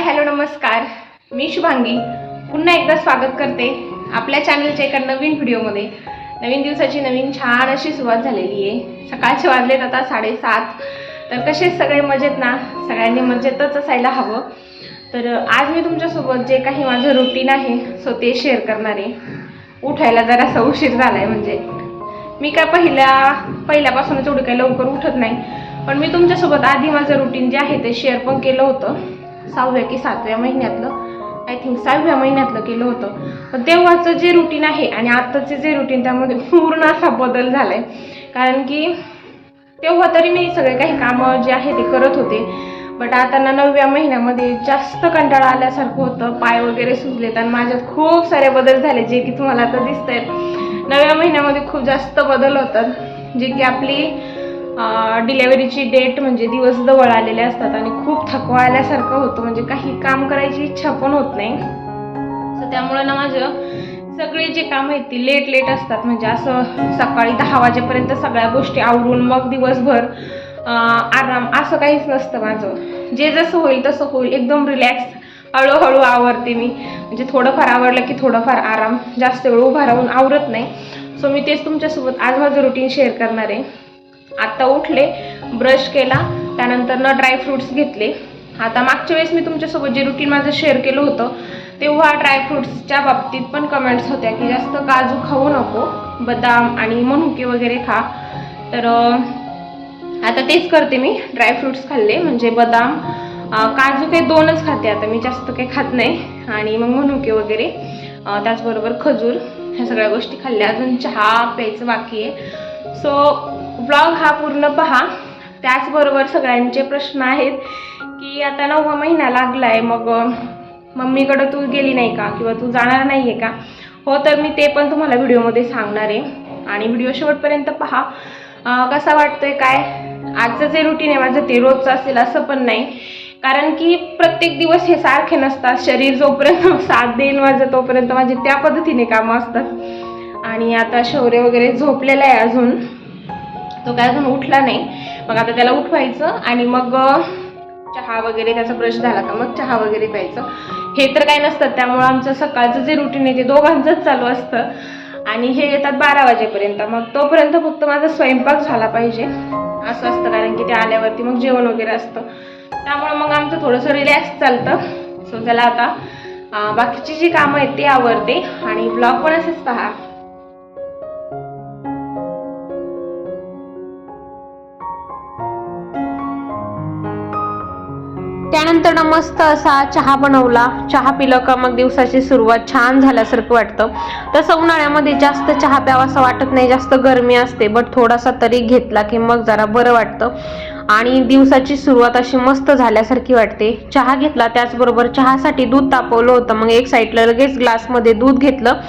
Hi hello नमस्कार. मी शुभांगी. पुन्हा एकदा स्वागत करते आपल्या चॅनलच्या एका नवीन व्हिडिओमध्ये नवीन दिवसाची नवीन छान अशी सुरुवात झालेली आहे. सकाळचे वाजलेत आता साडेसात. तर कसे सगळे मजेत ना? सगळ्यांनी मजेतच असायला हवं. तर आज मी तुमच्यासोबत जे काही माझं रुटीन आहे सो ते शेअर करणार आहे. उठायला जरासा उशीर झाला आहे म्हणजे. मी काय पहिल्या पहिल्यापासूनच एवढी काही लवकर उठत नाही. पण मी तुमच्यासोबत आधी माझं रुटीन जे आहे ते शेअर पण केलं होतं. सहाव्या की सातव्या महिन्यातलं आय थिंक सहाव्या महिन्यातलं केलं होतं. पण तेव्हाचं जे रुटीन आहे आणि आत्ताचे जे रुटीन त्यामध्ये पूर्ण असा बदल झाला आहे कारण की तेव्हा तरी मी सगळे काही कामं जे आहे ते करत होते. बट आता ना नवव्या महिन्यामध्ये जास्त कंटाळा आल्यासारखं होतं. पाय वगैरे सुजलेत आणि माझ्यात खूप सारे बदल झाले जे की तुम्हाला आता दिसत आहेत नव्या महिन्यामध्ये खूप जास्त बदल होतात. जे की आपली डिलेवरीची डेट म्हणजे दिवस जवळ आलेले असतात आणि खूप थकवा आल्यासारखं होतं. म्हणजे काही काम करायची इच्छा पण होत नाही. सो त्यामुळे ना माझं सगळे जे काम आहेत ती लेट लेट असतात. म्हणजे असं सकाळी दहा वाजेपर्यंत सगळ्या गोष्टी आवरून मग दिवसभर आराम असं काहीच नसतं माझं. जे जसं होईल तसं होईल. एकदम रिलॅक्स हळूहळू आवरते मी. म्हणजे थोडंफार आवडलं की थोडंफार आराम. जास्त वेळ उभा राहून आवरत नाही. सो मी तेच तुमच्यासोबत आज माझं रुटीन शेअर करणार आहे. आत्ता उठले ब्रश केला त्यानंतर न ड्रायफ्रुट्स घेतले. आता मागच्या वेळेस मी तुमच्यासोबत जे रुटीन माझं शेअर केलं होतं तेव्हा ड्रायफ्रुट्सच्या बाबतीत पण कमेंट्स होत्या की जास्त काजू खाऊ नको बदाम आणि मनुके वगैरे खा. तर आता तेच करते मी ड्रायफ्रुट्स खाल्ले म्हणजे बदाम काजू काही दोनच खाते आता मी जास्त काही खात नाही. आणि मग मनुके वगैरे त्याचबरोबर खजूर ह्या सगळ्या गोष्टी खाल्ल्या. अजून चहा प्यायचं बाकी आहे. सो ब्लॉग हा पूर्ण पहा. त्याचबरोबर सगळ्यांचे प्रश्न आहेत की आता नववा महिना लागला आहे मग मम्मीकडं तू गेली नाही का? किंवा तू जाणार नाही आहे का? हो तर मी ते पण तुम्हाला व्हिडिओमध्ये सांगणार आहे. आणि व्हिडिओ शेवटपर्यंत पहा. कसा वाटतोय काय? आजचं जे रुटीन आहे माझं ते रोजचं असेल असं पण नाही. कारण की प्रत्येक दिवस हे सारखे नसतात. शरीर जोपर्यंत साथ देईल माझं तोपर्यंत माझे त्या पद्धतीने कामं असतात. आणि आता शौर्य वगैरे झोपलेलं आहे अजून. तो काय अजून उठला नाही. मग आता त्याला उठवायचं आणि मग चहा वगैरे त्याचा ब्रश झाला का? मग चहा वगैरे प्यायचं. हे तर काय नसतं त्यामुळं आमचं सकाळचं जे रुटीन आहे ते दोघांचंच चालू असतं. आणि हे येतात बारा वाजेपर्यंत. मग तोपर्यंत फक्त माझा स्वयंपाक झाला पाहिजे. असं असतं कारण की ते आल्यावरती मग जेवण वगैरे असतं. त्यामुळे मग आमचं थोडंसं रिलॅक्स चालतं. सो चला आता बाकीची जी कामं आहेत ते आवडते आणि ब्लॉग पण असेच पहा. त्यानंतर ना मस्त असा चहा बनवला. चहा पिलं का मग दिवसाची सुरुवात छान झाल्यासारखं वाटतं. तसं उन्हाळ्यामध्ये जास्त चहा प्यावासा वाटत नाही जास्त गरमी असते बट थोडासा तरी घेतला की मग जरा बरं वाटतं. आणि दिवसाची सुरुवात अशी मस्त झाल्यासारखी वाटते. चहा घेतला त्याचबरोबर चहासाठी दूध तापवलं होतं. मग एक साईडला लगेच ग्लासमध्ये दूध घेतलं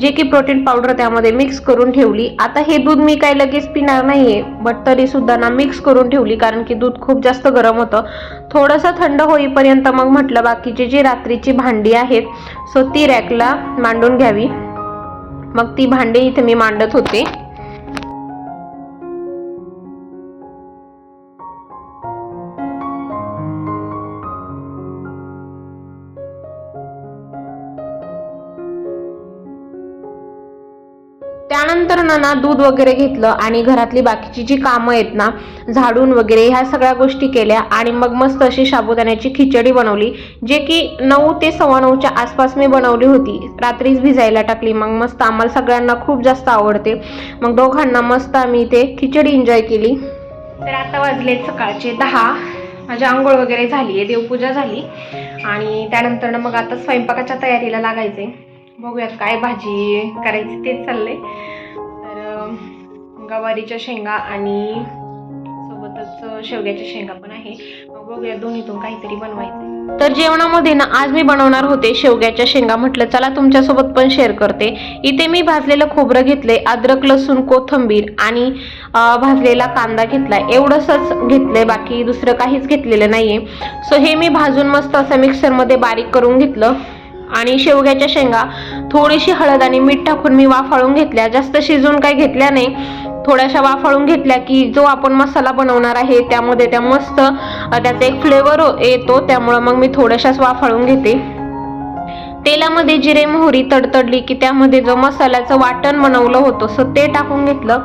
जे की प्रोटीन पावडर त्यामध्ये मिक्स करून ठेवली. आता हे दूध मी काही लगेच पिणार नाहीये बट तरी सुद्धा ना मिक्स करून ठेवली कारण की दूध खूप जास्त गरम होतं. थोडंसं थंड होईपर्यंत मग म्हटलं बाकीची जी रात्रीची भांडी आहेत सो ती रॅकला मांडून घ्यावी. मग ती भांडी इथे मी मांडत होते. असताना ना दूध वगैरे घेतलं आणि घरातली बाकीची जी कामं आहेत ना झाडून वगैरे ह्या सगळ्या गोष्टी केल्या आणि मग मस्त अशी साबुदाण्याची खिचडी बनवली जे की नऊ ते सव्वा नऊच्या आसपास मी बनवली होती. रात्रीच भिजायला टाकली मग मस्त आम्हाला सगळ्यांना खूप जास्त आवडते. मग दोघांना मस्त आम्ही इथे खिचडी एन्जॉय केली. तर आता वाजले सकाळचे दहा. माझी आंघोळ वगैरे झाली आहे देवपूजा झाली. आणि त्यानंतर मग आता स्वयंपाकाच्या तयारीला लागायचे बघूयात काय भाजी करायची तेच चाललंय. गवारीच्या शेंगा आणि सोबतच शेवग्याच्या शेंगा पण आहे. मग बघूया दोन्हीतून काहीतरी बनवायचं तर जेवणामध्ये ना आज मी बनवणार होते शेवग्याच्या शेंगा. म्हटलं चला तुमच्यासोबत पण शेअर करते. इथे मी भाजलेलं खोबरं घेतले अद्रक लसूण कोथंबीर आणि भाजलेला कांदा घेतलाय. एवढंसच घेतलंय बाकी दुसरं काहीच घेतलेलं नाहीये. सो हे मी भाजून मस्त असं मिक्सरमध्ये बारीक करून घेतलं. आणि शेवग्याच्या शेंगा थोडीशी हळद आणि मीठ टाकून मी वाफाळून घेतल्या. जास्त शिजून काही घेतल्या नाही. थोड्याशा वाफाळून घेतल्या की जो आपण मसाला बनवणार आहे त्यामध्ये त्या मस्त त्याचा एक फ्लेवर येतो. त्यामुळं मग मी थोड्याशाच वाफाळून घेते. तेलामध्ये जिरे मोहरी तडतडली की त्यामध्ये जो मसाल्याचं वाटण बनवलं होतं सो ते टाकून घेतलं.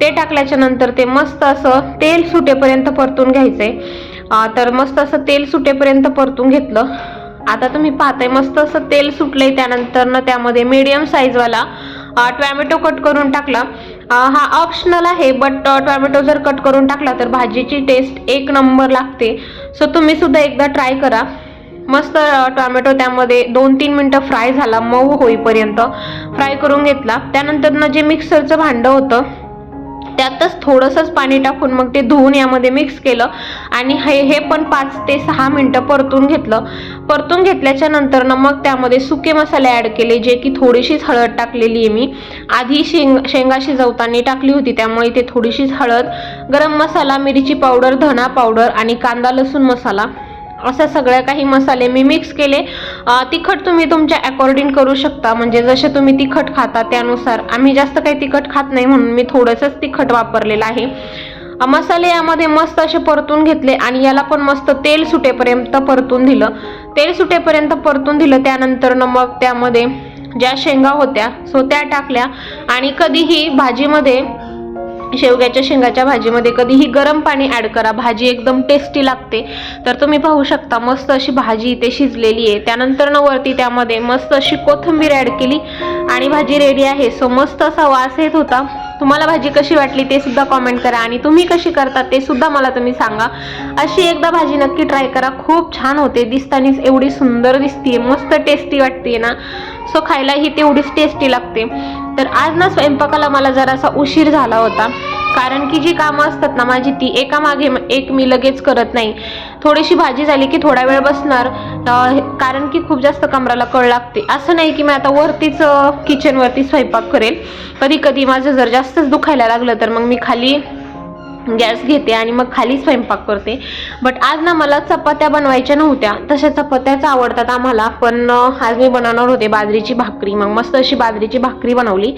ते टाकल्याच्या नंतर ते मस्त असं तेल सुटेपर्यंत परतून घ्यायचंय तर मस्त असं तेल सुटेपर्यंत परतून घेतलं. आता तुम्ही पाहताय मस्त असं तेल सुटलंय. त्यानंतर ना त्यामध्ये मीडियम साईजवाला टोमॅटो कट करून टाकला. हा ऑप्शनल आहे बट टोमॅटो जर कट करून टाकला तर भाजीची टेस्ट एक नंबर लागते. सो तुम्ही सुद्धा एकदा ट्राय करा. मस्त टोमॅटो त्यामध्ये दोन तीन मिनटं फ्राय झाला मऊ होईपर्यंत. फ्राय करून घेतला. त्यानंतरनं जे मिक्सरचं भांडं होतं त्यातच थोडंसंच पाणी टाकून मग ते धुवून यामध्ये मिक्स केलं. आणि हे हे पण पाच ते सहा मिनटं परतून घेतलं. परतून घेतल्याच्या नंतर ना मग त्यामध्ये सुके मसाले ॲड केले जे की थोडीशीच हळद टाकलेली आहे मी. आधी शेंग शेंगा शिजवताना टाकली होती त्यामुळे ते थोडीशीच हळद गरम मसाला मिरची पावडर धना पावडर आणि कांदा लसूण मसाला. असं सगळ्या काही मसाले मी मिक्स केले. तिखट तुम्ही तुमच्या अकॉर्डिंग करू शकता. म्हणजे जसे तुम्ही तिखट खाता त्यानुसार. आम्ही जास्त काही तिखट खात नाही म्हणून मी थोडंसंच तिखट वापरलेलं आहे. मसाले यामध्ये मस्त असे परतून घेतले आणि याला पण मस्त तेल सुटेपर्यंत परतून दिलं. तेल सुटेपर्यंत परतून दिलं त्यानंतर न मग त्यामध्ये ज्या शेंगा होत्या सो त्या टाकल्या. आणि कधीही भाजीमध्ये शेवग्याच्या शेंगाच्या भाजीमध्ये कधीही गरम पाणी ॲड करा. भाजी एकदम टेस्टी लागते. तर तुम्ही पाहू शकता मस्त अशी भाजी इथे शिजलेली आहे. त्यानंतर न वरती त्यामध्ये मस्त अशी कोथिंबीर ॲड केली आणि भाजी रेडी आहे. सो मस्त असा वास येत होता. तुम्हाला भाजी कशी वाटली ते सुद्धा कॉमेंट करा आणि तुम्ही कशी करता ते सुद्धा मला तुम्ही सांगा. अशी एकदा भाजी नक्की ट्राय करा. खूप छान होते. दिसतानीच एवढी सुंदर दिसते मस्त टेस्टी वाटते ना. सो खायलाही तेवढीच टेस्टी लागते. तर आज ना स्वयंपाकाला मला जरासा उशीर झाला होता. कारण की जी कामं असतात ना माझी ती एका मागे एक मी लगेच करत नाही. थोडीशी भाजी झाली की थोडा वेळ बसणार कारण की खूप जास्त कमराला कळ लागते. असं नाही की मी आता वरतीच किचनवरती स्वयंपाक करेल. कधी कधी माझं जर जास्तच दुखायला लागलं तर मग मी खाली गॅस घेते आणि मग खाली स्वयंपाक करते. बट आज ना मला चपात्या बनवायच्या नव्हत्या. तशा चपात्याच आवडतात आम्हाला. पण आज मी बनवणार होते बाजरीची भाकरी. मग मस्त अशी बाजरीची भाकरी बनवली.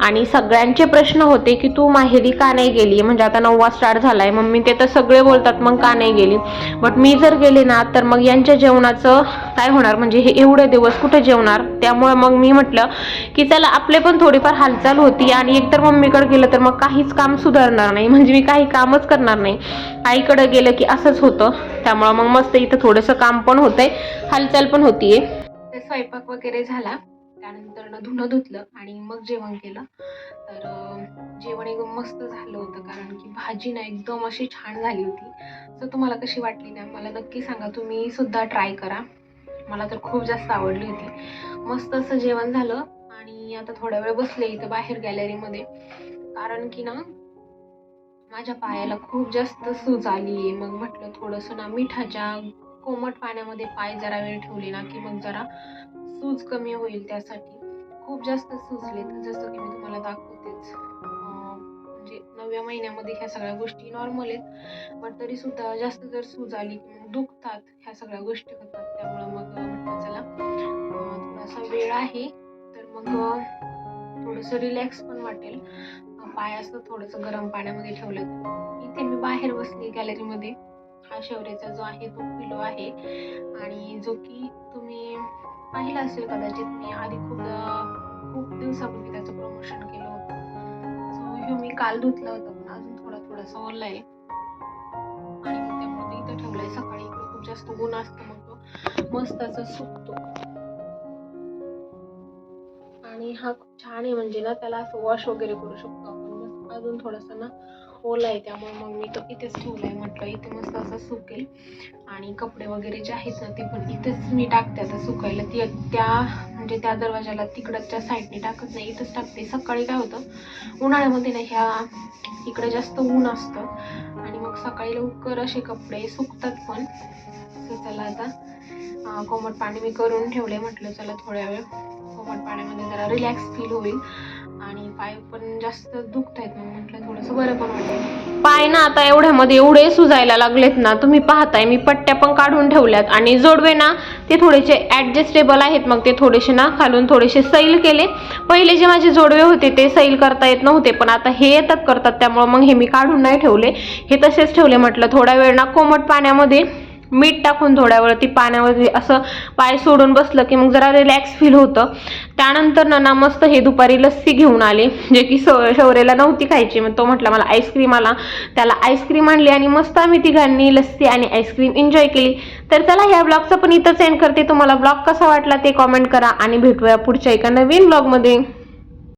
आणि सगळ्यांचे प्रश्न होते की तू माहेरी का नाही गेली? म्हणजे आता नववा स्टार्ट झालाय. मम्मी ते तर सगळे बोलतात मग का नाही गेली? बट मी जर गेले ना तर मग यांच्या जेवणाचं काय होणार? म्हणजे हे एवढे दिवस कुठे जेवणार? त्यामुळे मग मी म्हटलं की चला आपले पण थोडीफार हालचाल होती आणि एकतर मम्मीकडे गेलं तर मग काहीच काम सुधारणार नाही. म्हणजे मी काही कामच करणार नाही. आईकडे गेलं की असंच होतं. त्यामुळं मग मस्त इथं थोडंसं काम पण होतंय. हालचाल पण होतीये. स्वयंपाक वगैरे झाला. त्यानंतर धुणं धुतलं आणि मग जेवण केलं. तर जेवण एकदम मस्त झालं होतं. कारण की भाजी ना एकदम अशी छान झाली होती. तर तुम्हाला कशी वाटली ना मला नक्की सांगा. तुम्ही सुद्धा ट्राय करा. मला तर खूप जास्त आवडली होती. मस्त असं जेवण झालं. आणि आता थोडा वेळ बसले इथं बाहेर गॅलरीमध्ये कारण की ना माझ्या पायाला खूप जास्त सूज आली आहे मग म्हटलं थोडंसं ना मिठाच्या कोमट पाण्यामध्ये पाय जरा वेळ ठेवले ना की मग जरा सूज कमी होईल त्यासाठी. खूप जास्त सुजले तर जसं की मी तुम्हाला दाखवतेच. म्हणजे नवव्या महिन्यामध्ये ह्या सगळ्या गोष्टी नॉर्मल आहेत. पण तरी सुद्धा जास्त जर सूज आली की मग दुखतात ह्या सगळ्या गोष्टी होतात. त्यामुळं मग म्हटलं चला थोडासा वेळ आहे. तर मग थोडंसं रिलॅक्स पण वाटेल. पाय असं थोडंसं गरम पाण्यामध्ये ठेवलं. इथे मी बाहेर बसली गॅलरीमध्ये. हा शेवरेचा जो आहे तो पिलो आहे. आणि जो की तुम्ही पाहिला असेल कदाचित मी आधी खूप खूप दिवसापूर्वी त्याचं प्रमोशन केलं होतं. सो हे मी काल धुतलं होतं पण अजून थोडा थोडासा ओला आहे आणि मग त्यामुळे ते इथं ठेवलंय. सकाळी इकडे खूप जास्त ऊन असतं मग तो मस्त असं सुकतो. आणि हा खूप छान आहे म्हणजे ना त्याला असं वॉश वगैरे करू शकतो आपण. अजून थोडंसं ना ओला आहे त्यामुळे मग मी तो इथेच ठेवलाय म्हटलं इथे मस्त असं सुकेल. आणि कपडे वगैरे जे आहेत ना ते पण इथेच मी टाकते आता सुकायला. ती त्या म्हणजे त्या दरवाजाला तिकडच्या साईडने टाकत नाही इथंच टाकते. सकाळी काय होतं उन्हाळ्यामध्ये ना ह्या इकडे जास्त ऊन असतं. आणि मग सकाळी लवकर असे कपडे सुकतात पण. तर चला आता कोमट पाणी मी करून ठेवले म्हटलं चला थोड्या वेळ कोमट पाण्यामध्ये जरा रिलॅक्स फील होईल. आणि पाय पण जास्त दुखत आहेत मग म्हटलं थोडंसं बरं पण वाटेल. पाय ना आता एवढ्यामध्ये एवढे सुजायला लागलेत ना तुम्ही पाहताय मी पट्ट्या पण काढून ठेवल्यात. आणि जोडवे ना ते थोडेसे ॲडजस्टेबल आहेत. मग ते थोडेसे ना खालून थोडेसे सैल केले. पहिले जे माझे जोडवे होते ते सैल करता येत नव्हते. पण आता हे येतात करतात. त्यामुळं मग हे मी काढून नाही ठेवले. हे तसेच ठेवले म्हटलं थोडा वेळ ना कोमट पाण्यामध्ये मीठ टाकून थोड्या वेळ ती पाण्यामध्ये असं पाय सोडून बसलं की मग जरा रिलॅक्स फील होतं. त्यानंतर ना ना मस्त हे दुपारी लस्सी घेऊन आले जे की सौ शौर्याला नव्हती खायची. मग तो म्हटला मला आईस्क्रीम आला. त्याला आईस्क्रीम आणली आणि मस्त आम्ही तिघांनी लस्सी आणि आईस्क्रीम एन्जॉय केली. तर चला ह्या ब्लॉगचं पण इथंच एंड करते. तुम्हाला ब्लॉग कसा वाटला ते कॉमेंट करा आणि भेटूया पुढच्या एका नवीन ब्लॉगमध्ये